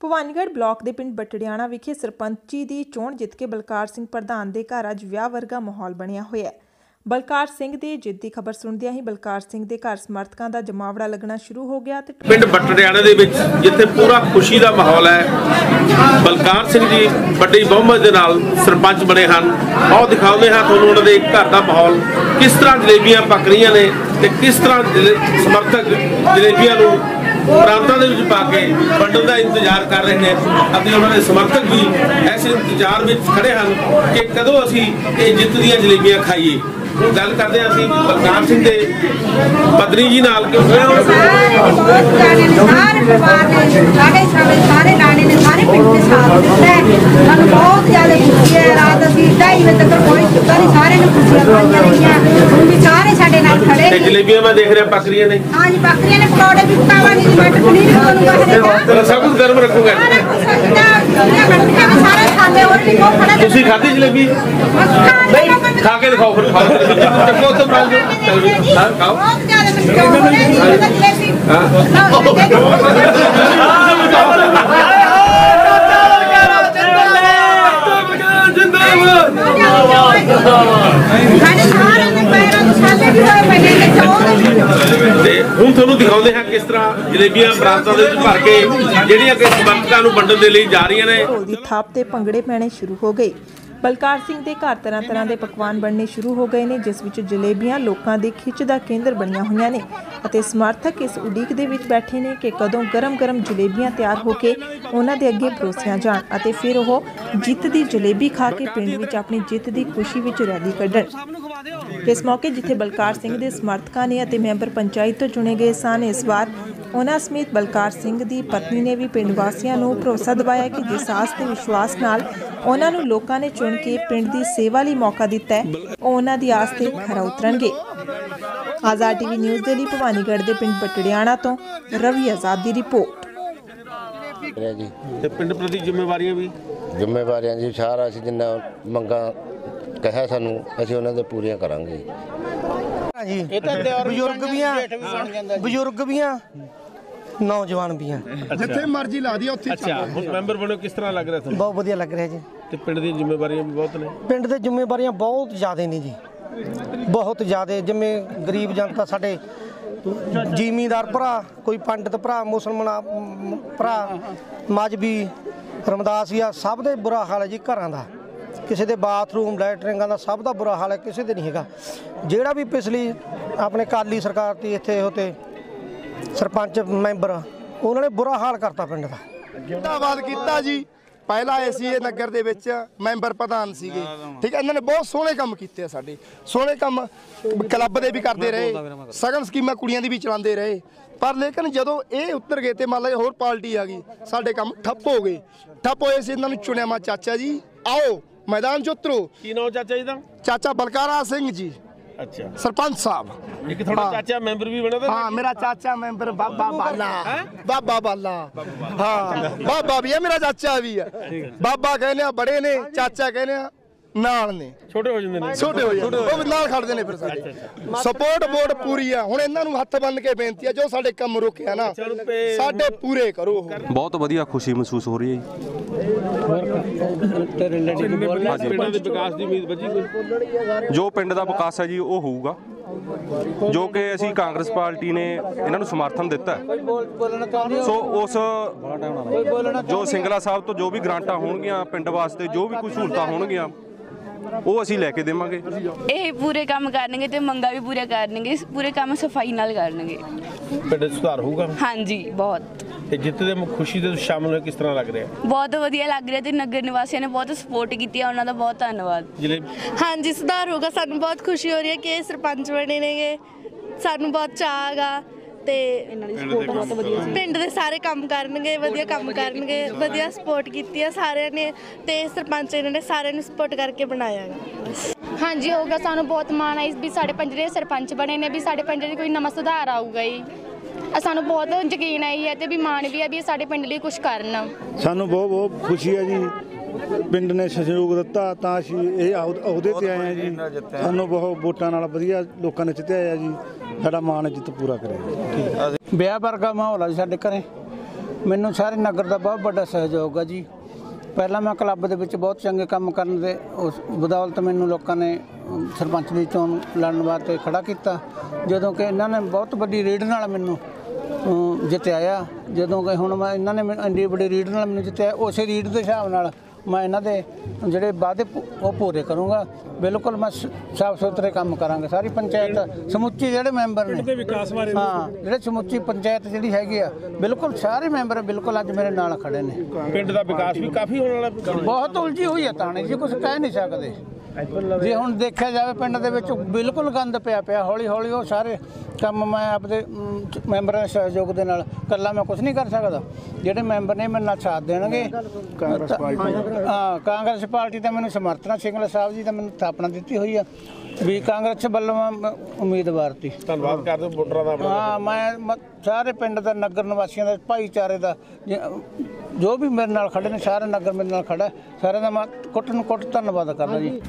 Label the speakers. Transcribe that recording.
Speaker 1: Bhawanigarh block ਦੇ ਪਿੰਡ ਬਟੜਿਆਣਾ ਵਿਖੇ ਸਰਪੰਚੀ ਦੀ ਚੋਣ ਜਿੱਤ ਕੇ ਬਲਕਾਰ ਸਿੰਘ ਪ੍ਰਧਾਨ ਦੇ ਘਰ ਅੱਜ ਵਿਆਹ ਵਰਗਾ ਮਾਹੌਲ ਬਣਿਆ ਹੋਇਆ ਹੈ। ਬਲਕਾਰ ਸਿੰਘ ਦੀ ਜਿੱਤ ਦੀ ਖਬਰ ਸੁਣਦਿਆਂ ਹੀ ਬਲਕਾਰ ਸਿੰਘ ਦੇ ਘਰ ਸਮਰਥਕਾਂ ਦਾ ਜਮਾਵੜਾ ਲੱਗਣਾ ਸ਼ੁਰੂ ਹੋ ਗਿਆ ਤੇ
Speaker 2: ਪਿੰਡ ਬਟੜਿਆਣਾ ਦੇ ਵਿੱਚ ਜਿੱਥੇ ਪੂਰਾ ਖੁਸ਼ੀ ਦਾ ਮਾਹੌਲ ਹੈ, ਬਲਕਾਰ ਸਿੰਘ ਜੀ ਵੱਡੀ ਬਹੁਮਤ ਦੇ ਨਾਲ ਸਰਪੰਚ ਬਣੇ ਹਨ। ਆਓ ਦਿਖਾਉਂਦੇ ਹਾਂ ਤੁਹਾਨੂੰ ਉਹਨਾਂ ਦੇ ਘਰ ਦਾ ਮਾਹੌਲ। ਕਿਸ ਤਰ੍ਹਾਂ ਜਲੇਬੀਆਂ ਪੱਕ ਰਹੀਆਂ ਨੇ ਤੇ ਕਿਸ ਤਰ੍ਹਾਂ ਸਮਰਥਕ ਜਲੇਬੀਆਂ ਨੂੰ ਪ੍ਰਾਂਤਾਂ ਦੇ ਵਿੱਚ ਪਾ ਕੇ ਵੰਡਣ ਦਾ ਇੰਤਜ਼ਾਰ ਕਰ ਰਹੇ ਨੇ ਅਤੇ ਉਹਨਾਂ ਦੇ ਸਮਰਥਕ ਵੀ ਐਸੇ ਇੰਤਜ਼ਾਰ ਵਿੱਚ ਖੜੇ ਹਨ ਕਿ ਕਦੋਂ ਅਸੀਂ ਇਹ ਜਿੱਤ ਦੀਆਂ ਜਲੇਬੀਆਂ ਖਾਈਏ। ਹੁਣ ਗੱਲ ਕਰਦੇ ਹਾਂ ਅਸੀਂ ਬਲਕਾਰ ਸਿੰਘ ਦੇ ਪਤਨੀ ਜੀ ਨਾਲ ਕਿਉਂਕਿ
Speaker 3: ਬਹੁਤ ਸਾਰੇ ਪਰਿਵਾਰ ਨੇ ਸਾਡੇ ਸਾਰੇ ਲਾਣੇ ਨੇ, ਸਾਰੇ ਪਿੰਡ ਦੇ ਸਾਥ ਦਿੱਤਾ ਸਾਨੂੰ ਬਹੁਤ ਜ਼ਿਆਦਾ ਖੁਸ਼ੀ ਹੈ, ਰਾਤ ਅਸੀਂ ਢਾਈ ਵਜੇ ਤੱਕ ਕੋਈ ਚੁੱਕਾ ਸਾਰੇ ਨੇ ਖੁਸ਼ੀਆਂ ਪਾਈਆਂ ਰਹੀਆਂ। ਹੁਣ ਵੀ ਸਾਰੇ ਸਾਡੇ ਨਾਲ
Speaker 2: ਤੇ
Speaker 3: ਨੇ
Speaker 2: ਜਲੇਬੀਆਂ ਮੈਂ ਦੇਖ ਰਿਹਾ ਪੱਕ ਰਹੀਆਂ ਨੇ
Speaker 3: ਹਾਂ ਜੀ ਬੱਕਰੀਆਂ ਨੇ ਪਕੌੜੇ ਵੀ ਪਕਾਵਾਂਗੇ ਜੀ ਮਟਰ ਪਨੀਰ ਵੀ ਬਣੂਗਾ ਹਰੇਕ
Speaker 2: ਤੇਰਾ ਸਭ ਕੁਝ ਗਰਮ ਰੱਖੂਗਾ।
Speaker 3: ਸਾਰਾ ਕੁਝ ਸਜਦਾ ਜਿਹੜਾ ਬੱਕਰੀਆਂ ਵੀ ਸਾਰੇ ਖਾਂਦੇ ਹੋਰ ਵੀ ਬਹੁਤ ਖੜਾ
Speaker 2: ਤੁਸੀਂ ਖਾਧੀ ਜਲੇਬੀ?
Speaker 3: ਨਹੀਂ।
Speaker 2: ਖਾ ਕੇ ਦਿਖਾਓ ਫਿਰ ਖਾਓ ਚੱਕੋ ਤੋਂ ਬਣਾ ਦਿਓ ਹਾਂ ਖਾਓ।
Speaker 3: ਬਹੁਤ ਜ਼ਿਆਦਾ ਮੈਨੂੰ ਕਿਉਂ ਹੋ। ਰਿਹਾ ਜੀ ਜਲੇਬੀ ਸਾਡੇ ਸਾਰਿਆਂ ਦੇ ਪੈਰਾਂ ਨੂੰ ਛਾਲੇ ਵੀ ਹੋਏ ਪਏ ਨੇ ਚੌਲ
Speaker 2: ਤੇ ਹੁਣ ਤੁਹਾਨੂੰ ਦਿਖਾਉਂਦੇ ਹਾਂ ਕਿਸ ਤਰ੍ਹਾਂ ਜਲੇਬੀਆਂ ਬਰਾਤਾਂ ਦੇ ਵਿੱਚ ਭਰ ਕੇ ਜਿਹੜੀਆਂ ਕਿ ਸਮਰਥਕਾਂ ਨੂੰ ਵੰਡਣ ਦੇ ਲਈ ਜਾ ਰਹੀਆਂ ਨੇ।
Speaker 1: ਢੋਲ ਦੀ ਥਾਪ ਤੇ ਭੰਗੜੇ ਪੈਣੇ ਸ਼ੁਰੂ ਹੋ ਗਏ। ਬਲਕਾਰ ਸਿੰਘ ਦੇ ਘਰ ਤਰ੍ਹਾਂ ਤਰ੍ਹਾਂ ਦੇ ਪਕਵਾਨ ਬਣਨੇ ਸ਼ੁਰੂ ਹੋ ਗਏ ਨੇ, ਜਿਸ ਵਿੱਚ ਜਲੇਬੀਆਂ ਲੋਕਾਂ ਦੀ ਖਿੱਚ ਦਾ ਕੇਂਦਰ ਬਣੀਆਂ ਹੋਈਆਂ ਨੇ ਅਤੇ ਸਮਰਥਕ ਇਸ ਉਡੀਕ ਦੇ ਵਿੱਚ ਬੈਠੇ ਨੇ ਕਿ ਕਦੋਂ ਗਰਮ-ਗਰਮ ਜਲੇਬੀਆਂ ਤਿਆਰ ਹੋ ਕੇ ਉਹਨਾਂ ਦੇ ਅੱਗੇ ਪਰੋਸੀਆਂ ਜਾਣ ਅਤੇ ਫਿਰ ਉਹ ਜਿੱਤ ਦੀ ਜਲੇਬੀ ਖਾ ਕੇ ਪਿੰਡ ਵਿੱਚ ਆਪਣੀ ਜਿੱਤ ਦੀ ਖੁਸ਼ੀ ਵਿੱਚ ਰੈਲੀ ਕੱਢਣ। ਇਸ ਮੌਕੇ ਜਿੱਥੇ ਬਲਕਾਰ ਸਿੰਘ ਦੇ ਸਮਰਥਕਾਂ ਨੇ ਅਤੇ ਮੈਂਬਰ ਪੰਚਾਇਤ ਤੋਂ ਚੁਣੇ ਗਏ ਸਨ ਇਸ ਵਾਰ ਉਹਨਾਂ ਸਮੇਤ ਬਲਕਾਰ ਸਿੰਘ ਦੀ ਪਤਨੀ ਨੇ ਵੀ ਪਿੰਡ ਵਾਸੀਆਂ ਨੂੰ ਭਰੋਸਾ ਦਿਵਾਇਆ ਕਿ ਜਿਸ ਆਸ ਤੇ ਵਿਸ਼ਵਾਸ ਨਾਲ ਉਹਨਾਂ ਨੂੰ ਲੋਕਾਂ ਨੇ ਚੁਣ ਕੇ ਪਿੰਡ ਦੀ ਸੇਵਾ ਲਈ ਮੌਕਾ ਦਿੱਤਾ ਹੈ। ਉਹ ਉਹਨਾਂ ਦੀ ਆਸ ਤੇ ਖਰਾ ਉਤਰਨਗੇ। ਆਜ਼ਾਦ ਟੀਵੀ ਨਿਊਜ਼ ਦੇ ਲਈ ਭਵਾਨੀਗੜ੍ਹ ਦੇ ਪਿੰਡ ਬਟੜਿਆਣਾ ਤੋਂ ਰਵੀ ਆਜ਼ਾਦ ਦੀ ਰਿਪੋਰਟ।
Speaker 4: ਜੀ
Speaker 2: ਤੇ ਪਿੰਡ ਪ੍ਰਤੀ ਜ਼ਿੰਮੇਵਾਰੀਆਂ ਵੀ?
Speaker 4: ਜ਼ਿੰਮੇਵਾਰੀਆਂ ਜੀ ਸਾਰਾ ਅਸੀਂ ਜਿੰਨਾ ਮੰਗਾਂ ਕਹਿਆ ਸਾਨੂੰ ਅਸੀਂ ਉਹਨਾਂ ਦੇ ਪੂਰੀਆਂ ਕਰਾਂਗੇ।
Speaker 5: ਜੀ ਬਜ਼ੁਰਗ ਵੀ ਆ ਬਜ਼ੁਰਗ ਵੀ ਆ ਨੌਜਵਾਨ ਵੀ ਆ
Speaker 6: ਜਿੱਥੇ ਮਰਜ਼ੀ ਲਾ ਦੀ ਉੱਥੇ
Speaker 2: ਅੱਛਾ ਹੁਣ ਮੈਂਬਰ ਬਣੋ ਕਿਸ ਤਰ੍ਹਾਂ ਲੱਗ ਰਿਹਾ ਤੁਹਾਨੂੰ?
Speaker 5: ਬਹੁਤ ਵਧੀਆ ਲੱਗ ਰਿਹਾ ਜੀ।
Speaker 2: ਤੇ ਪਿੰਡ ਦੀਆਂ ਜ਼ਿੰਮੇਵਾਰੀਆਂ ਵੀ ਬਹੁਤ ਨੇ?
Speaker 5: ਪਿੰਡ ਦੇ ਜ਼ਿੰਮੇਵਾਰੀਆਂ ਬਹੁਤ ਜ਼ਿਆਦਾ ਨੇ ਜੀ। ਬਹੁਤ ਜ਼ਿਆਦਾ ਜਿਵੇਂ ਗਰੀਬ ਜਨਤਾ ਸਾਡੇ ਜ਼ਿਮੀਂਦਾਰ ਭਰਾ ਕੋਈ ਪੰਡਿਤ ਭਰਾ ਮੁਸਲਮਾਨ ਭਰਾ ਮਜਬੀ ਰਮਦਾਸੀਆ ਸਭ ਦੇ ਬੁਰਾ ਹਾਲ ਹੈ ਜੀ ਘਰਾਂ ਦਾ। ਕਿਸੇ ਦੇ ਬਾਥਰੂਮ, ਲੈਟਰਿੰਗਾਂ ਦਾ ਸਭ ਦਾ ਬੁਰਾ ਹਾਲ ਹੈ, ਕਿਸੇ ਦੇ ਨਹੀਂ ਹੈਗਾ। ਜਿਹੜਾ ਵੀ ਪਿਛਲੀ ਆਪਣੇ ਕਾਲੀ ਸਰਕਾਰ ਦੀ ਇੱਥੇ ਉਹ ਸਰਪੰਚ ਮੈਂਬਰ, ਉਹਨਾਂ ਨੇ ਬੁਰਾ ਹਾਲ ਕਰਤਾ ਪਿੰਡ ਦਾ।
Speaker 6: ਜਿੰਦਾਬਾਦ ਕੀਤਾ ਜੀ। ਪਹਿਲਾਂ ਆਏ ਨਗਰ ਦੇ ਵਿੱਚ ਮੈਂਬਰ ਪ੍ਰਧਾਨ ਸੀਗੇ। ਠੀਕ ਹੈ, ਇਹਨਾਂ ਨੇ ਬਹੁਤ ਸੋਹਣੇ ਕੰਮ ਕੀਤੇ ਆ ਸਾਡੇ। ਸੋਹਣੇ ਕੰਮ ਕਲੱਬ ਦੇ ਵੀ ਕਰਦੇ ਰਹੇ, ਸਗਨ ਸਕੀਮਾਂ ਕੁੜੀਆਂ ਦੀ ਵੀ ਚਲਾਉਂਦੇ ਰਹੇ। ਪਰ ਲੇਕਿਨ ਜਦੋਂ ਇਹ ਉੱਤਰ ਗਏ ਤੇ ਮੰਨ ਲਓ ਹੋਰ ਪਾਰਟੀ ਆ ਗਈ, ਸਾਡੇ ਕੰਮ ਠੱਪ ਹੋ ਗਏ। ਠੱਪ ਹੋਏ ਸੀ, ਇਹਨਾਂ ਨੂੰ ਚੁਣਿਆ ਮਾ ਚਾਚਾ ਜੀ, ਆਓ ਮੈਦਾਨ 'ਚ ਉਤਰੋ
Speaker 2: ਕੀ ਨਾਮ ਚਾਚਾ ਜੀ ਦਾ?
Speaker 6: ਚਾਚਾ ਬਲਕਾਰਾ ਸਿੰਘ ਜੀ
Speaker 2: ਅੱਛਾ।
Speaker 6: ਸਰਪੰਚ ਸਾਹਿਬ
Speaker 2: ਇੱਕ ਤੁਹਾਡਾ। ਚਾਚਾ ਮੈਂਬਰ ਵੀ ਬਣਾ ਤਾਂ
Speaker 6: ਹਾਂ? ਮੇਰਾ ਚਾਚਾ ਮੈਂਬਰ ਬਾਬਾ ਬਾਲਾ ਬਾਬਾ ਬਾਲਾ ਹਾਂ ਬਾਬਾ ਵੀ ਹੈ ਮੇਰਾ ਚਾਚਾ ਵੀ ਹੈ ਬਾਬਾ ਕਹਿੰਦੇ ਆ ਬੜੇ ਨੇ ਚਾਚਾ ਕਹਿੰਦੇ ਆ ਨਾਲ ਨੇ।
Speaker 2: ਛੋਟੇ ਹੋ ਜਾਂਦੇ ਨੇ।
Speaker 6: ਛੋਟੇ ਹੋ ਜਾਂਦੇ ਉਹ ਵੀ ਨਾਲ ਖੜਦੇ ਨੇ ਫਿਰ ਸਾਡੇ। ਸਪੋਰਟ ਬੋਰਡ ਪੂਰੀ ਆ। ਹੁਣ ਇਹਨਾਂ ਨੂੰ ਹੱਥ ਬੰਨ ਕੇ ਬੇਨਤੀ ਆ ਜੋ ਸਾਡੇ ਕੰਮ ਰੁਕਿਆ ਨਾ ਸਾਡੇ ਪੂਰੇ ਕਰੋ ਉਹ।
Speaker 7: ਬਹੁਤ ਵਧੀਆ ਖੁਸ਼ੀ ਮਹਿਸੂਸ ਹੋ ਰਹੀ ਹੈ ਜੀ।
Speaker 2: ਪਿੰਡਾਂ ਦੇ ਵਿਕਾਸ ਦੀ ਉਮੀਦ ਵੱਜੀ ਕੋਈ?
Speaker 7: ਜੋ ਪਿੰਡ ਦਾ ਵਿਕਾਸ ਹੈ ਜੀ ਉਹ ਹੋਊਗਾ। ਜੋ ਕਿ ਅਸੀਂ ਕਾਂਗਰਸ ਪਾਰਟੀ ਨੇ ਇਹਨਾਂ ਨੂੰ ਸਮਰਥਨ ਦਿੱਤਾ ਹੈ। ਸੋ ਉਸ ਜੋ ਸਿੰਗਲਾ ਸਾਹਿਬ ਤੋਂ ਜੋ ਵੀ ਗ੍ਰਾਂਟਾਂ ਹੋਣਗੀਆਂ ਪਿੰਡ ਵਾਸਤੇ ਜੋ ਵੀ ਕੋਈ ਸਹੂਲਤਾਂ ਹੋਣਗੀਆਂ ਉਹ ਅਸੀਂ ਲੈ ਕੇ ਦੇਵਾਂਗੇ।
Speaker 8: ਇਹ ਪੂਰੇ ਕੰਮ ਕਰਨਗੇ ਤੇ ਮੰਗਾ ਵੀ ਪੂਰੇ ਕਰਨਗੇ ਪੂਰੇ ਕੰਮ ਸਫ਼ਾਈ ਨਾਲ ਕਰਨਗੇ।
Speaker 2: ਪਿੰਡ 'ਚ ਸੁਧਾਰ ਹੋਊਗਾ?
Speaker 8: ਹਾਂਜੀ ਬਹੁਤ।
Speaker 2: ਤੇ ਜਿੱਤ ਦੇ ਖੁਸ਼ੀ ਦੇ ਸ਼ਾਮਲ ਹੋਏ ਕਿਸ ਤਰ੍ਹਾਂ ਲੱਗ ਰਿਹਾ?
Speaker 8: ਬਹੁਤ ਵਧੀਆ ਲੱਗ ਰਿਹਾ ਤੇ ਨਗਰ ਨਿਵਾਸੀਆਂ ਨੇ ਬਹੁਤ ਸਪੋਰਟ ਕੀਤੀ ਹੈ ਉਹਨਾਂ ਦਾ ਬਹੁਤ ਧੰਨਵਾਦ।
Speaker 9: ਹਾਂਜੀ ਸੁਧਾਰ ਹੋਗਾ ਸਾਨੂੰ ਬਹੁਤ ਖੁਸ਼ੀ ਹੋ ਰਹੀ ਹੈ ਕਿ ਇਹ ਸਰਪੰਚ ਬਣੇ ਨੇਗੇ। ਸਾਨੂੰ ਬਹੁਤ ਚਾਅ ਗਾ ਤੇ ਪਿੰਡ ਦੇ ਸਾਰੇ ਕੰਮ ਕਰਨਗੇ ਵਧੀਆ ਕੰਮ ਕਰਨਗੇ ਵਧੀਆ ਸਪੋਰਟ ਕੀਤੀ ਆ ਸਾਰਿਆਂ ਨੇ ਤੇ ਸਰਪੰਚ ਇਹਨਾਂ ਨੇ ਸਾਰਿਆਂ ਨੂੰ ਸਪੋਰਟ ਕਰਕੇ ਬਣਾਇਆ ਗਾ
Speaker 10: ਹਾਂਜੀ ਹੋਗਾ ਸਾਨੂੰ ਬਹੁਤ ਮਾਣ ਹੈ ਵੀ ਸਾਡੇ ਪਿੰਡ ਦੇ ਸਰਪੰਚ ਬਣੇ ਨੇ ਵੀ ਸਾਡੇ ਪਿੰਡ 'ਚ ਕੋਈ ਨਵਾਂ ਸੁਧਾਰ ਆਊਗਾ ਜੀ। ਅ ਸਾਨੂੰ ਬਹੁਤ ਯਕੀਨ ਹੈ ਹੈ ਤੇ ਵੀ ਮਾਣ ਵੀ ਹੈ ਵੀ ਸਾਡੇ ਪਿੰਡ ਲਈ ਕੁਝ ਕਰਨ।
Speaker 11: ਸਾਨੂੰ ਬਹੁਤ ਬਹੁਤ ਖੁਸ਼ੀ ਹੈ ਜੀ। ਪਿੰਡ ਨੇ ਸਹਿਯੋਗ ਦਿੱਤਾ ਤਾਂ ਅਸੀਂ ਇਹ ਅਹੁਦ- ਤੇ ਆਏ ਹਾਂ ਜੀ। ਸਾਨੂੰ ਬਹੁਤ ਵੋਟਾਂ ਨਾਲ ਵਧੀਆ ਲੋਕਾਂ ਨੇ ਜਿੱਤਿਆ ਆ ਜੀ। ਸਾਡਾ ਮਾਣ ਜਿੱਤ ਪੂਰਾ ਕਰੇ।
Speaker 12: ਵਿਆਹ ਵਰਗਾ ਮਾਹੌਲ ਆ ਜੀ ਸਾਡੇ ਘਰੇ। ਮੈਨੂੰ ਸਾਰੇ ਨਗਰ ਦਾ ਬਹੁਤ ਵੱਡਾ ਸਹਿਯੋਗ ਹੈ ਜੀ। ਪਹਿਲਾਂ ਮੈਂ ਕਲੱਬ ਦੇ ਵਿੱਚ ਬਹੁਤ ਚੰਗੇ ਕੰਮ ਕਰਨ ਦੇ ਉਸ ਬਦੌਲਤ ਮੈਨੂੰ ਲੋਕਾਂ ਨੇ ਸਰਪੰਚ ਦੀ ਚੋਣ ਲੜਨ ਵਾਸਤੇ ਖੜਾ ਕੀਤਾ। ਜਦੋਂ ਕਿ ਇਹਨਾਂ ਨੇ ਬਹੁਤ ਵੱਡੀ ਰੀਡ ਨਾਲ ਮੈਨੂੰ ਅਮ, ਜਿਤਾਇਆ ਜਦੋਂ ਕਿ ਹੁਣ ਮੈਂ ਇਹਨਾਂ ਨੇ ਮੈਨੂੰ ਇੰਨੀ ਵੱਡੀ ਰੀਡ ਨਾਲ ਮੈਨੂੰ ਜਿੱਤਿਆ ਉਸੇ ਰੀਡ ਦੇ ਹਿਸਾਬ ਨਾਲ ਮੈਂ ਇਹਨਾਂ ਦੇ ਜਿਹੜੇ ਵਾਅਦੇ ਉਹ ਪੂਰੇ ਕਰੂੰਗਾ। ਬਿਲਕੁਲ ਮੈਂ ਸਾਫ਼ ਸੁਥਰੇ ਕੰਮ ਕਰਾਂਗਾ। ਸਾਰੀ ਪੰਚਾਇਤ ਸਮੁੱਚੀ ਜਿਹੜੇ ਮੈਂਬਰ ਨੇ। ਦੇ ਵਿਕਾਸ ਬਾਰੇ ਹਾਂ ਜਿਹੜੇ ਸਮੁੱਚੀ ਪੰਚਾਇਤ ਜਿਹੜੀ ਹੈਗੀ ਆ ਬਿਲਕੁਲ ਸਾਰੇ ਮੈਂਬਰ ਬਿਲਕੁਲ ਅੱਜ ਮੇਰੇ ਨਾਲ ਖੜੇ ਨੇ।
Speaker 2: ਪਿੰਡ ਦਾ ਵਿਕਾਸ ਵੀ ਕਾਫੀ ਹੋਣ ਵਾਲਾ
Speaker 12: ਬਹੁਤ ਉਲਝੀ ਹੋਈ ਹੈ ਤਾਣੀ ਜੀ ਕੁਝ ਕਹਿ ਨਹੀਂ ਸਕਦੇ। ਜੇ ਹੁਣ ਦੇਖਿਆ ਜਾਵੇ ਪਿੰਡ ਦੇ ਵਿੱਚ ਬਿਲਕੁਲ ਗੰਦ ਪਿਆ ਪਿਆ ਹੌਲੀ ਹੌਲੀ ਉਹ ਸਾਰੇ ਕੰਮ ਮੈਂ ਆਪਦੇ ਮੈਂਬਰਾਂ ਦੇ ਸਹਿਯੋਗ ਦੇ ਨਾਲ ਇਕੱਲਾ ਮੈਂ ਕੁਝ ਨਹੀਂ ਕਰ ਸਕਦਾ। ਜਿਹੜੇ ਮੈਂਬਰ ਨੇ ਮੇਰੇ ਨਾਲ ਸਾਥ ਦੇਣਗੇ। ਕਾਂਗਰਸ ਪਾਰਟੀ ਹਾਂ ਕਾਂਗਰਸ ਪਾਰਟੀ ਦਾ ਮੈਨੂੰ ਸਮਰਥਨ ਸਿੰਗਲਾ ਸਾਹਿਬ ਜੀ ਦਾ ਮੈਨੂੰ ਸਥਾਪਨਾ ਦਿੱਤੀ ਹੋਈ ਆ ਵੀ ਕਾਂਗਰਸ ਵੱਲੋਂ ਉਮੀਦਵਾਰ ਸੀ
Speaker 2: ਧੰਨਵਾਦ ਕਰਦੇ ਵੋਟਰਾਂ ਦਾ ਆਪਣਾ।
Speaker 12: ਹਾਂ ਮੈਂ ਮ- ਸਾਰੇ ਪਿੰਡ ਦਾ ਨਗਰ ਨਿਵਾਸੀਆਂ ਦਾ, ਭਾਈਚਾਰੇ ਦਾ, ਜ- ਜੋ ਵੀ ਮੇਰੇ ਨਾਲ ਖੜੇ ਨੇ, ਸਾਰੇ ਨਗਰ ਮੇਰੇ ਨਾਲ ਖੜਾ ਹੈ। ਸਾਰਿਆਂ ਦਾ ਮੈਂ ਕੁੱਟ ਨੂੰ ਕੁੱਟ ਧੰਨਵਾਦ ਕਰਦਾ ਜੀ